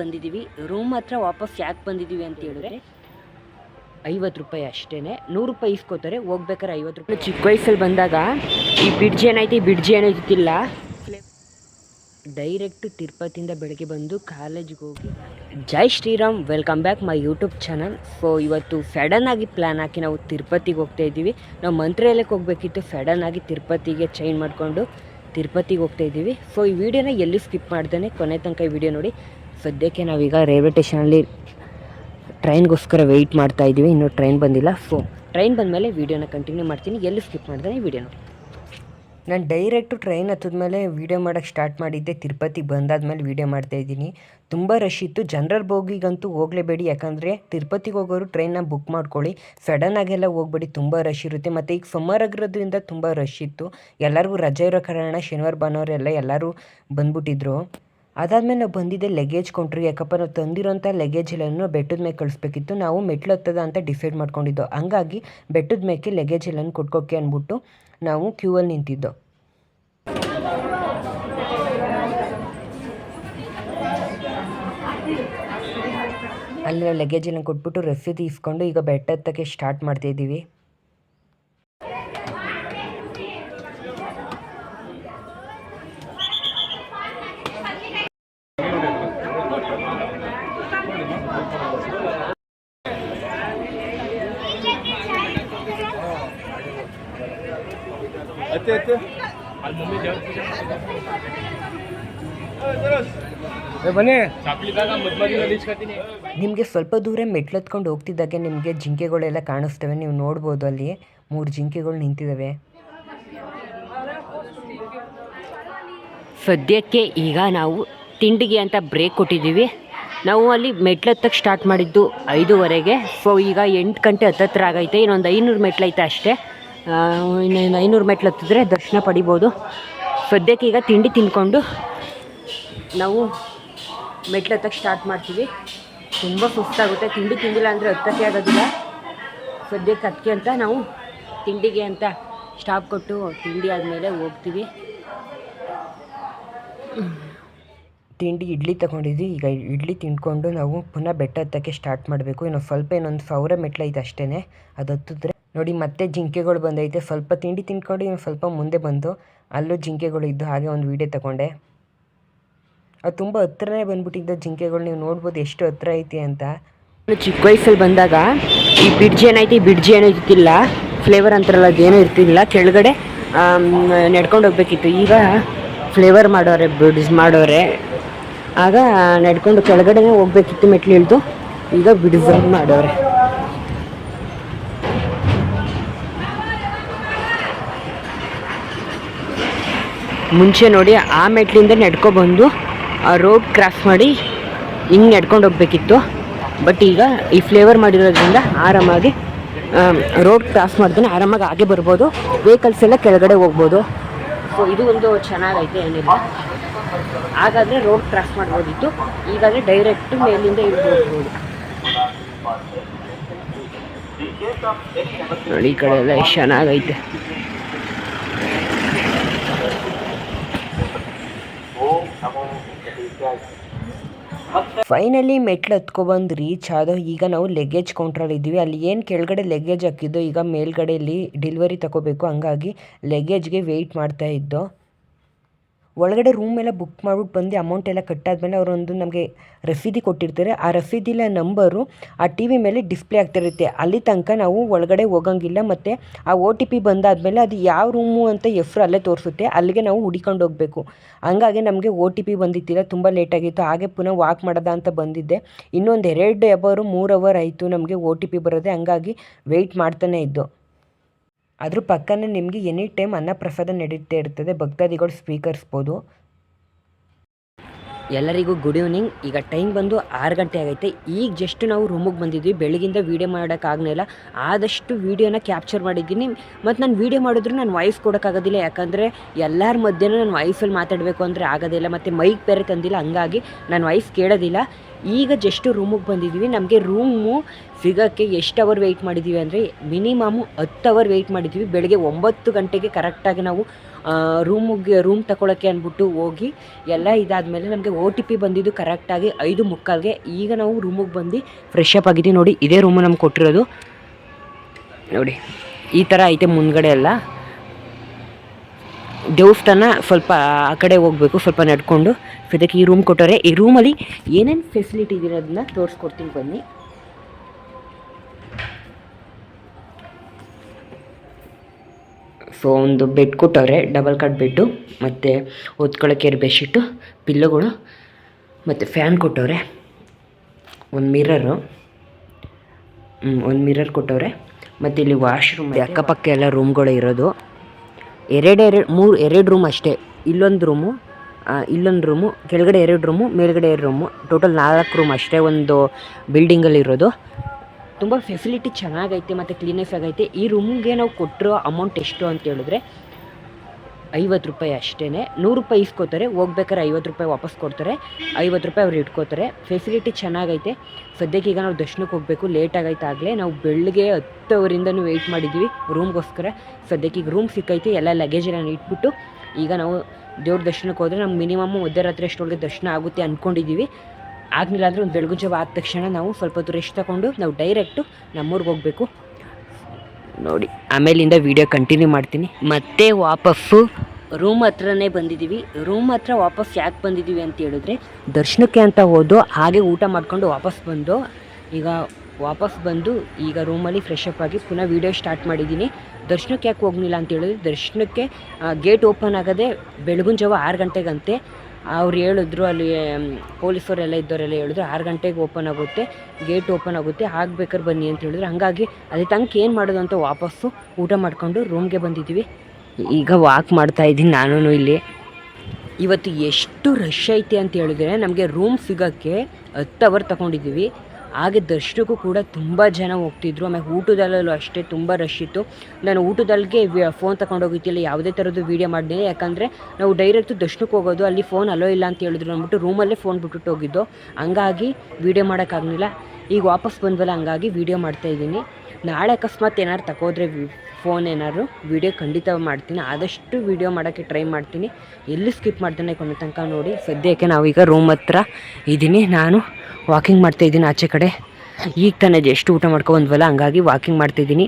ಬಂದಿದ್ದೀವಿ. ರೂಮ್ ಹತ್ರ ವಾಪಸ್ ಯಾಕೆ ಬಂದಿದ್ದೀವಿ ಅಂತ ಹೇಳಿದ್ರೆ ಐವತ್ತು ರೂಪಾಯಿ ಅಷ್ಟೇ ನೂರು ರೂಪಾಯಿ ಇಸ್ಕೋತಾರೆ ಹೋಗ್ಬೇಕಾರೆ ಐವತ್ತು ರೂಪಾಯಿ. ಚಿಕ್ಕ ವಯಸ್ಸಲ್ಲಿ ಬಂದಾಗ ಈ ಬಿಡ್ಜಿ ಏನಾಯ್ತು ಈ ಬಿಡ್ಜಿ ಏನಾಯ್ತಿಲ್ಲ. ಡೈರೆಕ್ಟ್ ತಿರುಪತಿಯಿಂದ ಬೆಳಗ್ಗೆ ಬಂದು ಕಾಲೇಜ್ಗೆ ಹೋಗಿ ಜೈ Shriram welcome back my YouTube channel so ಇವತ್ತು ಫೆಡನ್ ಆಗಿ ಪ್ಲ್ಯಾನ್ ಹಾಕಿ ನಾವು ತಿರುಪತಿಗೆ ಹೋಗ್ತಾ ಇದ್ದೀವಿ. ನಾವು ಮಂತ್ರಾಲಯಕ್ಕೆ ಹೋಗಬೇಕಿತ್ತು ಫೆಡನ್ ಆಗಿ ತಿರುಪತಿಗೆ ಚೇಂಜ್ ಮಾಡಿಕೊಂಡು ತಿರುಪತಿಗೆ ಹೋಗ್ತಾ ಇದ್ದೀವಿ. ಸೊ ಈ ವಿಡಿಯೋನ ಎಲ್ಲಿ ಸ್ಕಿಪ್ ಮಾಡ್ದೇ ಕೊನೆ ತನಕ ಈ ವಿಡಿಯೋ ನೋಡಿ. ಸದ್ಯಕ್ಕೆ ನಾವೀಗ ರೈಲ್ವೆ ಸ್ಟೇಷನಲ್ಲಿ ಟ್ರೈನ್ಗೋಸ್ಕರ ವೆಯ್ಟ್ ಮಾಡ್ತಾ ಇದ್ದೀವಿ. ಇನ್ನೂ ಟ್ರೈನ್ ಬಂದಿಲ್ಲ. ಸೊ ಟ್ರೈನ್ ಬಂದಮೇಲೆ ವೀಡಿಯೋನ ಕಂಟಿನ್ಯೂ ಮಾಡ್ತೀನಿ. ಎಲ್ಲಿ ಸ್ಕಿಪ್ ಮಾಡ್ತಾನೆ ವಿಡಿಯೋ ನೋಡಿ ನಾನು ಡೈರೆಕ್ಟು ಟ್ರೈನ್ ಹತ್ತದ್ಮೇಲೆ ವೀಡಿಯೋ ಮಾಡೋಕ್ಕೆ ಸ್ಟಾರ್ಟ್ ಮಾಡಿದ್ದೆ. ತಿರುಪತಿಗೆ ಬಂದಾದ್ಮೇಲೆ ವೀಡಿಯೋ ಮಾಡ್ತಾ ಇದ್ದೀನಿ. ತುಂಬ ರಶ್ ಇತ್ತು. ಜನರಲ್ ಬೋಗಿಗಂತೂ ಹೋಗಲೇಬೇಡಿ. ಯಾಕಂದರೆ ತಿರುಪತಿಗೆ ಹೋಗೋರು ಟ್ರೈನ್ನ ಬುಕ್ ಮಾಡ್ಕೊಳ್ಳಿ. ಸಡನ್ ಆಗೆಲ್ಲ ಹೋಗ್ಬೇಡಿ. ತುಂಬ ರಶ್ ಇರುತ್ತೆ. ಮತ್ತು ಈಗ ಸಮ್ಮರ್ ಆಗಿರೋದ್ರಿಂದ ತುಂಬ ರಶ್ ಇತ್ತು. ಎಲ್ಲರಿಗೂ ರಜೆ ಇರೋ ಕಾರಣ ಶನಿವಾರ, ಭಾನುವಾರ ಎಲ್ಲ ಎಲ್ಲರೂ ಬಂದ್ಬಿಟ್ಟಿದ್ರು. ಅದಾದಮೇಲೆ ನಾವು ಬಂದಿದ್ದೆ ಲಗೇಜ್ ಕೌಂಟ್ರಿ. ಯಾಕಪ್ಪ ನಾವು ತಂದಿರೋಂಥ ಲಗೇಜ್ ಎಲ್ಲನೂ ಬೆಟ್ಟದ ಮೇಲೆ ಕಳಿಸ್ಬೇಕಿತ್ತು. ನಾವು ಮೆಟ್ಲು ಹತ್ತದ ಅಂತ ಡಿಸೈಡ್ ಮಾಡ್ಕೊಂಡಿದ್ದೋ. ಹಂಗಾಗಿ ಬೆಟ್ಟದ ಮೇಲೆ ಲಗೇಜ್ ಎಲ್ಲನೂ ಕೊಟ್ಕೋಕೆ ಅಂದ್ಬಿಟ್ಟು ನಾವು ಕ್ಯೂ ಅಲ್ಲಿ ನಿಂತಿದ್ದೋ. ಅಲ್ಲಿ ಲಗೇಜ್ ಎಲ್ಲ ಕೊಟ್ಬಿಟ್ಟು ರಸೀದಿ ಇಸ್ಕೊಂಡು ಈಗ ಬೆಟ್ಟ ಹತ್ತಕ್ಕೆ ಸ್ಟಾರ್ಟ್ ಮಾಡ್ತಾ ಇದ್ದೀವಿ ಏ ಬನ್ನಿ. ನಿಮಗೆ ಸ್ವಲ್ಪ ದೂರ ಮೆಟ್ಲತ್ಕೊಂಡು ಹೋಗ್ತಿದ್ದಾಗೆ ನಿಮಗೆ ಜಿಂಕೆಗಳೆಲ್ಲ ಕಾಣಿಸ್ತವೆ ನೀವು ನೋಡ್ಬೋದು ಅಲ್ಲಿ. ಮೂರು ಜಿಂಕೆಗಳು ನಿಂತಿದ್ದಾವೆ. ಸದ್ಯಕ್ಕೆ ಈಗ ನಾವು ತಿಂಡಿಗೆ ಅಂತ ಬ್ರೇಕ್ ಕೊಟ್ಟಿದ್ದೀವಿ. ನಾವು ಅಲ್ಲಿ ಮೆಟ್ಲು ಹತ್ತಕ್ಕೆ ಸ್ಟಾರ್ಟ್ ಮಾಡಿದ್ದು ಐದೂವರೆಗೆ. ಸೊ ಈಗ ಎಂಟು ಗಂಟೆ ಹತ್ತತ್ರ ಆಗೈತೆ. ಇನ್ನೊಂದು ಐನೂರು ಮೆಟ್ಲೈತೆ ಅಷ್ಟೇ. ಆ, ಇನ್ನೊಂದು ಐನೂರು ಮೆಟ್ಲು ಹತ್ತಿದ್ರೆ ದರ್ಶನ ಪಡಿಬೋದು. ಸದ್ಯಕ್ಕೆ ಈಗ ತಿಂಡಿ ತಿಂದ್ಕೊಂಡು ನಾವು ಮೆಟ್ಲು ಹತ್ತಕ್ಕೆ ಸ್ಟಾರ್ಟ್ ಮಾಡ್ತೀವಿ. ತುಂಬ ಸುಸ್ತಾಗುತ್ತೆ. ತಿಂಡಿ ತಿಂದಿಲ್ಲ ಅಂದರೆ ಹತ್ತಕ್ಕೆ ಆಗೋದಿಲ್ಲ. ಸದ್ಯಕ್ಕೆ ಅದಕ್ಕೆ ಅಂತ ನಾವು ತಿಂಡಿಗೆ ಅಂತ ಸ್ಟಾಪ್ ಕೊಟ್ಟು ತಿಂಡಿ ಆದಮೇಲೆ ಹೋಗ್ತೀವಿ. ತಿಂಡಿ ಇಡ್ಲಿ ತಗೊಂಡಿದ್ವಿ. ಈಗ ಇಡ್ಲಿ ತಿಂದ್ಕೊಂಡು ನಾವು ಪುನಃ ಬೆಟ್ಟ ಹತ್ತಕ್ಕೆ ಸ್ಟಾರ್ಟ್ ಮಾಡಬೇಕು. ಇನ್ನು ಸ್ವಲ್ಪ ಇನ್ನೊಂದು ಸಾವಿರ ಮೆಟ್ಲೈತೆ ಅಷ್ಟೇ ಅದು ಹತ್ತಿದ್ರೆ ನೋಡಿ, ಮತ್ತೆ ಜಿಂಕೆಗಳು ಬಂದೈತೆ. ಸ್ವಲ್ಪ ತಿಂಡಿ ತಿನ್ಕೊಂಡು, ಇನ್ನು ಸ್ವಲ್ಪ ಮುಂದೆ ಬಂದು ಅಲ್ಲೂ ಜಿಂಕೆಗಳು ಇದ್ದು ಹಾಗೆ ಒಂದು ವೀಡಿಯೋ ತಗೊಂಡೆ. ಅದು ತುಂಬ ಹತ್ರನೇ ಬಂದ್ಬಿಟ್ಟಿದ್ದ ಜಿಂಕೆಗಳು. ನೀವು ನೋಡ್ಬೋದು ಎಷ್ಟು ಹತ್ರ ಐತಿ ಅಂತ. ಚಿಕ್ಕ ವಯಸ್ಸಲ್ಲಿ ಬಂದಾಗ ಈ ಬಿಡ್ಜ್ ಏನೈತಿ ಬಿಡ್ಜ್ ಬಿಡ್ಜಿ ಏನೋ ಇರ್ತಿಲ್ಲ ಫ್ಲೇವರ್ ಅಂತಾರಲ್ಲ ಅದೇನೋ ಇರ್ತಿಲ್ಲ ಕೆಳಗಡೆ ನಡ್ಕೊಂಡು ಹೋಗ್ಬೇಕಿತ್ತು. ಈಗ ಫ್ಲೇವರ್ ಮಾಡೋರೆ ಬಿಡ್ಸ್ ಮಾಡೋರೆ. ಆಗ ನಡ್ಕೊಂಡು ಕೆಳಗಡೆನೇ ಹೋಗ್ಬೇಕಿತ್ತು ಮೆಟ್ಲು ಇಳಿದು. ಈಗ ಬಿಡ್ಸ್ ಮಾಡೋರೆ. ಮುಂಚೆ ನೋಡಿ ಆ ಮೆಟ್ಲಿಂದ ನಡ್ಕೊಬಂದು ಆ ರೋಡ್ ಕ್ರಾಸ್ ಮಾಡಿ ಹಿಂಗೆ ನಡ್ಕೊಂಡು ಹೋಗ್ಬೇಕಿತ್ತು. ಬಟ್ ಈಗ ಈ ಫ್ಲೇವರ್ ಮಾಡಿರೋದ್ರಿಂದ ಆರಾಮಾಗಿ ರೋಡ್ ಕ್ರಾಸ್ ಮಾಡ್ತಾನೆ ಆರಾಮಾಗಿ ಹಾಗೆ ಬರ್ಬೋದು. ವೆಹಿಕಲ್ಸ್ ಎಲ್ಲ ಕೆಳಗಡೆ ಹೋಗ್ಬೋದು. ಸೊ ಇದು ಒಂದು ಚೆನ್ನಾಗೈತೆ ಏನಿಲ್ಲ. ಹಾಗಾದರೆ ರೋಡ್ ಕ್ರಾಸ್ ಮಾಡ್ಬೋದಿತ್ತು. ಈಗಾದರೆ ಡೈರೆಕ್ಟ್ ಮೇಲಿಂದ ಇಳಿದು ಹೋಗ್ಬೋದು. ನೋಡಿ ಈ ಕಡೆ ಎಲ್ಲ ಚೆನ್ನಾಗೈತೆ. ಫೈನಲಿ ಮೆಟ್ಲು ಹತ್ಕೊಬಂದು ರೀಚ್ ಆದೋ, ಈಗ ನಾವು ಲಗೇಜ್ ಕೌಂಟ್ರಲ್ಲಿ ಇದ್ದೀವಿ. ಅಲ್ಲಿ ಏನು ಕೆಳಗಡೆ ಲಗೇಜ್ ಹಾಕಿದ್ದೋ, ಈಗ ಮೇಲ್ಗಡೆಯಲ್ಲಿ ಡೆಲಿವರಿ ತಗೋಬೇಕು ಹಂಗಾಗಿ ಲಗೇಜ್ಗೆ ವೆಯ್ಟ್ ಮಾಡ್ತಾ ಇದ್ದೋ. ಒಳಗಡೆ ರೂಮ್ ಎಲ್ಲ ಬುಕ್ ಮಾಡ್ಬಿಟ್ಟು ಬಂದು ಅಮೌಂಟ್ ಎಲ್ಲ ಕಟ್ಟಾದ್ಮೇಲೆ ಅವರೊಂದು ನಮಗೆ ರಸೀದಿ ಕೊಟ್ಟಿರ್ತಾರೆ. ಆ ರಸೀದಿಲ ನಂಬರು ಆ ಟಿ ವಿ ಮೇಲೆ ಡಿಸ್ಪ್ಲೇ ಆಗ್ತಿರುತ್ತೆ. ಅಲ್ಲಿ ತನಕ ನಾವು ಒಳಗಡೆ ಹೋಗಂಗಿಲ್ಲ ಮತ್ತು ಆ ಒ ಟಿ ಪಿ ಬಂದಾದಮೇಲೆ ಅದು ಯಾವ ರೂಮು ಅಂತ ಹೆಸ್ರು ಅಲ್ಲೇ ತೋರಿಸುತ್ತೆ. ಅಲ್ಲಿಗೆ ನಾವು ಹುಡಿಕೊಂಡು ಹೋಗಬೇಕು. ಹಂಗಾಗಿ ನಮಗೆ ಒ ಟಿ ಪಿ ಬಂದಿತ್ತಿಲ್ಲ. ತುಂಬ ಲೇಟಾಗಿತ್ತು ಹಾಗೆ ಪುನಃ ವಾಕ್ ಮಾಡೋದ ಅಂತ ಬಂದಿದ್ದೆ. ಇನ್ನೊಂದು ಎರಡು ಅವರು ಮೂರು ಅವರ್ ಆಯಿತು ನಮಗೆ ಒ ಟಿ ಪಿ ಬರೋದೆ. ಹಂಗಾಗಿ ವೆಯ್ಟ್ ಮಾಡ್ತಾನೆ ಇದ್ದು. ಅದ್ರ ಪಕ್ಕನೇ ನಿಮಗೆ ಎನಿ ಟೈಮ್ ಅನ್ನಪ್ರಸಾದ ನಡೀತಾ ಇರ್ತದೆ, ಭಕ್ತಾದಿಗಳು ಸ್ವೀಕರಿಸ್ಬೋದು. ಎಲ್ಲರಿಗೂ ಗುಡ್ ಈವ್ನಿಂಗ್ ಈಗ ಟೈಮ್ ಬಂದು ಆರು ಗಂಟೆ ಆಗೈತೆ. ಈಗ ಜಸ್ಟ್ ನಾವು ರೂಮಿಗೆ ಬಂದಿದ್ವಿ. ಬೆಳಗಿಂದ ವೀಡಿಯೋ ಮಾಡೋಕ್ಕಾಗಲಿಲ್ಲ ಆದಷ್ಟು ವೀಡಿಯೋನ ಕ್ಯಾಪ್ಚರ್ ಮಾಡಿದ್ದೀನಿ. ಮತ್ತು ನಾನು ವೀಡಿಯೋ ಮಾಡಿದ್ರು ನಾನು ವಾಯ್ಸ್ ಕೊಡೋಕ್ಕಾಗೋದಿಲ್ಲ ಯಾಕಂದರೆ ಎಲ್ಲರ ಮಧ್ಯೆನೂ ನಾನು ವಾಯ್ಸಲ್ಲಿ ಮಾತಾಡಬೇಕು ಅಂದರೆ ಆಗೋದಿಲ್ಲ. ಮತ್ತು ಮೈಕ್ ಬೇರೆ ತಂದಿಲ್ಲ. ಹಂಗಾಗಿ ನಾನು ವಾಯ್ಸ್ ಕೇಳೋದಿಲ್ಲ. ಈಗ ಜಸ್ಟ್ ರೂಮಿಗೆ ಬಂದಿದ್ದೀವಿ ನಮಗೆ ರೂಮು ಸಿಗೋಕ್ಕೆ ಎಷ್ಟು ಅವರ್ ವೆಯ್ಟ್ ಮಾಡಿದ್ದೀವಿ ಅಂದರೆ ಮಿನಿಮಮ್ ಹತ್ತು ಅವರ್ ವೆಯ್ಟ್ ಮಾಡಿದ್ದೀವಿ ಬೆಳಗ್ಗೆ ಒಂಬತ್ತು ಗಂಟೆಗೆ ಕರೆಕ್ಟಾಗಿ ನಾವು ರೂಮಿಗೆ ರೂಮ್ ತಗೊಳ್ಳೋಕ್ಕೆ ಅಂದ್ಬಿಟ್ಟು ಹೋಗಿ ಎಲ್ಲ ಇದಾದ ಮೇಲೆ ನಮಗೆ ಓ ಟಿ ಪಿ ಬಂದಿದ್ದು ಕರೆಕ್ಟಾಗಿ ಐದು ಮುಕ್ಕಾಲ್ಗೆ. ಈಗ ನಾವು ರೂಮಿಗೆ ಬಂದು ಫ್ರೆಶ್ ಅಪ್ ಆಗಿದ್ದೀವಿ ನೋಡಿ, ಇದೇ ರೂಮು ನಮ್ಗೆ ಕೊಟ್ಟಿರೋದು. ನೋಡಿ, ಈ ಥರ ಐತೆ ಮುಂದ್ಗಡೆ ಎಲ್ಲ. ದೇವಸ್ಥಾನ ಸ್ವಲ್ಪ ಆ ಕಡೆ ಹೋಗಬೇಕು, ಸ್ವಲ್ಪ ನಡ್ಕೊಂಡು. ಸದ್ಯಕ್ಕೆ ಈ ರೂಮ್ ಕೊಟ್ಟವ್ರೆ. ಈ ರೂಮಲ್ಲಿ ಏನೇನು ಫೆಸಿಲಿಟಿ ಇರೋದನ್ನ ತೋರಿಸ್ಕೊಡ್ತೀನಿ ಬನ್ನಿ. ಸೊ ಒಂದು ಬೆಡ್ ಕೊಟ್ಟವ್ರೆ ಡಬಲ್ ಕಾಟ್ ಬೆಡ್ಡು ಮತ್ತು ಹೊತ್ಕೊಳ್ಳೋಕೆ ಎರಡು ಬೆಡ್ಶೀಟು ಪಿಲ್ಲೋಗಳು ಮತ್ತು ಫ್ಯಾನ್ ಕೊಟ್ಟವ್ರೆ. ಒಂದು ಮಿರರು ಒಂದು ಮಿರರ್ ಕೊಟ್ಟವ್ರೆ. ಮತ್ತು ಇಲ್ಲಿ ವಾಶ್ರೂಮ್ ಅಕ್ಕಪಕ್ಕ ಎಲ್ಲ ರೂಮ್ಗಳು ಇರೋದು. ಎರಡೆರಡು ಮೂರು ಎರಡು ರೂಮ್ ಅಷ್ಟೇ. ಇಲ್ಲೊಂದು ರೂಮು ಇಲ್ಲೊಂದು ರೂಮು ಕೆಳಗಡೆ ಎರಡು ರೂಮು ಮೇಲ್ಗಡೆ ಎರಡು ರೂಮು ಟೋಟಲ್ ನಾಲ್ಕು ರೂಮ್ ಅಷ್ಟೇ. ಒಂದು ಬಿಲ್ಡಿಂಗಲ್ಲಿ ಇರೋದು. ತುಂಬ ಫೆಸಿಲಿಟಿ ಚೆನ್ನಾಗೈತೆ ಮತ್ತು ಕ್ಲೀನೆಸ್ ಆಗೈತೆ. ಈ ರೂಮ್ಗೆ ನಾವು ಕೊಟ್ಟಿರೋ ಅಮೌಂಟ್ ಎಷ್ಟು ಅಂತ ಹೇಳಿದ್ರೆ ಐವತ್ತು ರೂಪಾಯಿ ಅಷ್ಟೇ ನೂರು ರೂಪಾಯಿ ಇಸ್ಕೋತಾರೆ, ಹೋಗ್ಬೇಕಾದ್ರೆ ಐವತ್ತು ರೂಪಾಯಿ ವಾಪಸ್ ಕೊಡ್ತಾರೆ, ಐವತ್ತು ರೂಪಾಯಿ ಅವ್ರು ಇಟ್ಕೋತಾರೆ. ಫೆಸಿಲಿಟಿ ಚೆನ್ನಾಗೈತೆ. ಸದ್ಯಕ್ಕೆ ಈಗ ನಾವು ದರ್ಶನಕ್ಕೆ ಹೋಗಬೇಕು ಲೇಟ್ ಆಗೈತೆ ಆಗಲೇ. ನಾವು ಬೆಳಗ್ಗೆ ಹತ್ತವರಿಂದನೂ ವೆಯ್ಟ್ ಮಾಡಿದ್ದೀವಿ ರೂಮ್ಗೋಸ್ಕರ ಸದ್ಯಕ್ಕೆ ಈಗ ರೂಮ್ ಸಿಕ್ಕೈತೆ, ಎಲ್ಲ ಲಗೇಜ್ ಎಲ್ಲ ಇಟ್ಬಿಟ್ಟು ಈಗ ನಾವು ದೇವ್ರ ದರ್ಶನಕ್ಕೆ ಹೋದರೆ ನಮ್ಮ ಮಿನಿಮಮ್ ಮಧ್ಯರಾತ್ರಿ ಅಷ್ಟೊಳಗೆ ದರ್ಶನ ಆಗುತ್ತೆ ಅಂದ್ಕೊಂಡಿದ್ದೀವಿ ಆಗಲಿಲ್ಲ ಅಂದರೆ ಒಂದು ಬೆಳಗು ಜಾವ ಆದ ತಕ್ಷಣ ನಾವು ಸ್ವಲ್ಪ ಹೊತ್ತು ರೆಸ್ಟ್ ತಗೊಂಡು ನಾವು ಡೈರೆಕ್ಟು ನಮ್ಮೂರಿಗೆ ಹೋಗಬೇಕು. ನೋಡಿ, ಆಮೇಲಿಂದ ವೀಡಿಯೋ ಕಂಟಿನ್ಯೂ ಮಾಡ್ತೀನಿ. ಮತ್ತೆ ವಾಪಸ್ಸು ರೂಮ್ ಹತ್ರನೇ ಬಂದಿದ್ದೀವಿ ರೂಮ್ ಹತ್ರ ವಾಪಸ್ ಯಾಕೆ ಬಂದಿದ್ದೀವಿ ಅಂತ ಹೇಳಿದ್ರೆ, ದರ್ಶನಕ್ಕೆ ಅಂತ ಹೋದೋ ಹಾಗೆ ಊಟ ಮಾಡ್ಕೊಂಡು ವಾಪಸ್ ಬಂದು, ಈಗ ವಾಪಸ್ ಬಂದು ಈಗ ರೂಮಲ್ಲಿ ಫ್ರೆಶ್ ಅಪ್ ಆಗಿ ಪುನಃ ವೀಡಿಯೋ ಸ್ಟಾರ್ಟ್ ಮಾಡಿದ್ದೀನಿ. ದರ್ಶನಕ್ಕೆ ಯಾಕೆ ಹೋಗಲಿಲ್ಲ ಅಂತ ಹೇಳಿದ್ರೆ, ದರ್ಶನಕ್ಕೆ ಗೇಟ್ ಓಪನ್ ಆಗೋದೇ ಬೆಳಗಿನ ಜಾವ ಆರು ಗಂಟೆಗಂತೆ ಅವ್ರು ಹೇಳಿದ್ರು, ಅಲ್ಲಿ ಪೊಲೀಸವರೆಲ್ಲ ಇದ್ದವರೆಲ್ಲ ಹೇಳಿದ್ರು, ಆರು ಗಂಟೆಗೆ ಓಪನ್ ಆಗುತ್ತೆ ಗೇಟ್ ಓಪನ್ ಆಗುತ್ತೆ ಆಗ್ಬೇಕಾದ್ರೆ ಬನ್ನಿ ಅಂತ ಹೇಳಿದ್ರು. ಹಾಗಾಗಿ ಅದೇ ತನಕ ಏನು ಮಾಡೋದು ಅಂತ ವಾಪಸ್ಸು ಊಟ ಮಾಡಿಕೊಂಡು ರೂಮ್ಗೆ ಬಂದಿದ್ದೀವಿ ಈಗ ವಾಕ್ ಮಾಡ್ತಾ ಇದ್ದೀನಿ ನಾನು ಇಲ್ಲಿ. ಇವತ್ತು ಎಷ್ಟು ರಶ್ ಐತೆ ಅಂತ ಹೇಳಿದ್ರೆ ನಮಗೆ ರೂಮ್ ಸಿಗೋಕ್ಕೆ ಹತ್ತು ಅವರ್ ತಗೊಂಡಿದ್ದೀವಿ. ಹಾಗೆ ದರ್ಶನಕ್ಕೂ ಕೂಡ ತುಂಬ ಜನ ಹೋಗ್ತಿದ್ರು. ಆಮೇಲೆ ಊಟದಲ್ಲೂ ಅಷ್ಟೇ ತುಂಬ ರಶ್ ಇತ್ತು. ನಾನು ಊಟದಲ್ಲಿಗೆ ಫೋನ್ ತಗೊಂಡು ಹೋಗಿದ್ದಿಲ್ಲ ಯಾವುದೇ ಥರದ್ದು ವೀಡಿಯೋ ಮಾಡಿದೆ ಯಾಕಂದರೆ ನಾವು ಡೈರೆಕ್ಟ್ ದರ್ಶನಕ್ಕೆ ಹೋಗೋದು, ಅಲ್ಲಿ ಫೋನ್ ಅಲೋ ಇಲ್ಲ ಅಂತ ಹೇಳಿದ್ರು ಅಂದ್ಬಿಟ್ಟು ರೂಮಲ್ಲೇ ಫೋನ್ ಬಿಟ್ಬಿಟ್ಟು ಹೋಗಿದ್ದು. ಹಂಗಾಗಿ ವೀಡಿಯೋ ಮಾಡೋಕ್ಕಾಗಲಿಲ್ಲ. ಈಗ ವಾಪಸ್ ಬಂದ್ವಲ್ಲ, ಹಂಗಾಗಿ ವೀಡಿಯೋ ಮಾಡ್ತಾಯಿದ್ದೀನಿ ನಾಳೆ ಅಕಸ್ಮಾತ್ ಏನಾದ್ರು ತಗೋದ್ರೆ ಫೋನ್ ಏನಾದ್ರು ವೀಡಿಯೋ ಖಂಡಿತ ಮಾಡ್ತೀನಿ. ಆದಷ್ಟು ವೀಡಿಯೋ ಮಾಡೋಕ್ಕೆ ಟ್ರೈ ಮಾಡ್ತೀನಿ. ಎಲ್ಲಿ ಸ್ಕಿಪ್ ಮಾಡ್ತಾನೆ ಕೊನೆ ತನಕ ನೋಡಿ. ಸದ್ಯಕ್ಕೆ ನಾವೀಗ ರೂಮ್ ಹತ್ರ ಇದ್ದೀನಿ ನಾನು ವಾಕಿಂಗ್ ಮಾಡ್ತಾಯಿದ್ದೀನಿ ಆಚೆ ಕಡೆ. ಈಗ ತಾನೇ ಎಷ್ಟು ಊಟ ಮಾಡ್ಕೊಬಂದ್ವಲ್ಲ ಹಂಗಾಗಿ ವಾಕಿಂಗ್ ಮಾಡ್ತಾಯಿದ್ದೀನಿ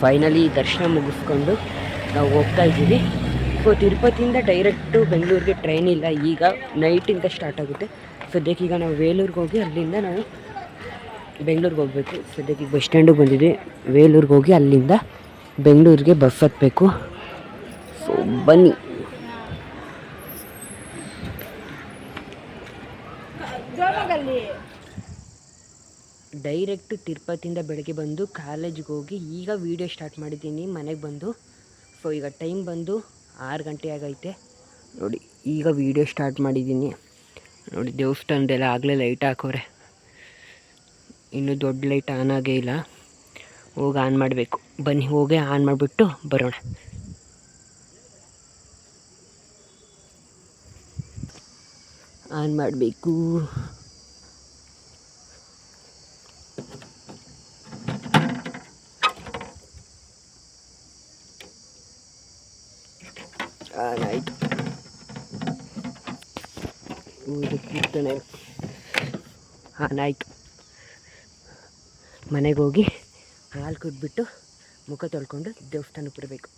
ಫೈನಲಿ ದರ್ಶನ ಮುಗಿಸ್ಕೊಂಡು ನಾವು ಹೋಗ್ತಾ ಇದ್ದೀವಿ. ಸೊ ತಿರುಪತಿಯಿಂದ ಡೈರೆಕ್ಟು ಬೆಂಗಳೂರಿಗೆ ಟ್ರೈನ್ ಇಲ್ಲ. ಈಗ ನೈಟಿಂದ ಸ್ಟಾರ್ಟ್ ಆಗುತ್ತೆ. ಸದ್ಯಕ್ಕೆ ಈಗ ನಾವು ವೇಲೂರಿಗೆ ಹೋಗಿ ಅಲ್ಲಿಂದ ನಾವು ಬೆಂಗಳೂರಿಗೆ ಹೋಗಬೇಕು. ಸದ್ಯಕ್ಕೆ ಬಸ್ ಸ್ಟ್ಯಾಂಡಿಗೆ ಬಂದಿದೆ ವೇಲೂರಿಗೆ ಹೋಗಿ ಅಲ್ಲಿಂದ ಬೆಂಗಳೂರಿಗೆ ಬಸ್ ಹತ್ತಬೇಕು ಸೊ ಬನ್ನಿ. ಡೈರೆಕ್ಟ್ ತಿರುಪತಿಯಿಂದ ಬೆಳಗ್ಗೆ ಬಂದು ಕಾಲೇಜ್ಗೆ ಹೋಗಿ ಈಗ ವೀಡಿಯೋ ಸ್ಟಾರ್ಟ್ ಮಾಡಿದ್ದೀನಿ. ಮನೆಗೆ ಬಂದು. ಸೊ ಈಗ ಟೈಮ್ ಬಂದು ಆರು ಗಂಟೆ ಆಗೈತೆ. ನೋಡಿ, ಈಗ ವೀಡಿಯೋ ಸ್ಟಾರ್ಟ್ ಮಾಡಿದ್ದೀನಿ. ನೋಡಿ, ದೇವಸ್ಥಾನದೆಲ್ಲ ಆಗಲೇ ಲೈಟ್ ಹಾಕೋರೆ. ಇನ್ನೂ ದೊಡ್ಡ ಲೈಟ್ ಆನ್ ಆಗೇ ಇಲ್ಲ. ಹೋಗಿ ಆನ್ ಮಾಡಬೇಕು. ಬನ್ನಿ, ಹೋಗಿ ಆನ್ ಮಾಡಿಬಿಟ್ಟು ಬರೋಣ. ಆನ್ ಮಾಡಬೇಕು. ಆನ್ ಆಯಿತು. ಆನ್ ಆಯಿತು. ಮನೆಗೆ ಹೋಗಿ ಹಾಲು ಕುಡ್ಬಿಟ್ಟು ಮುಖ ತೊಳ್ಕೊಂಡು ದೇವಸ್ಥಾನಕ್ಕೆ ಬರಬೇಕು.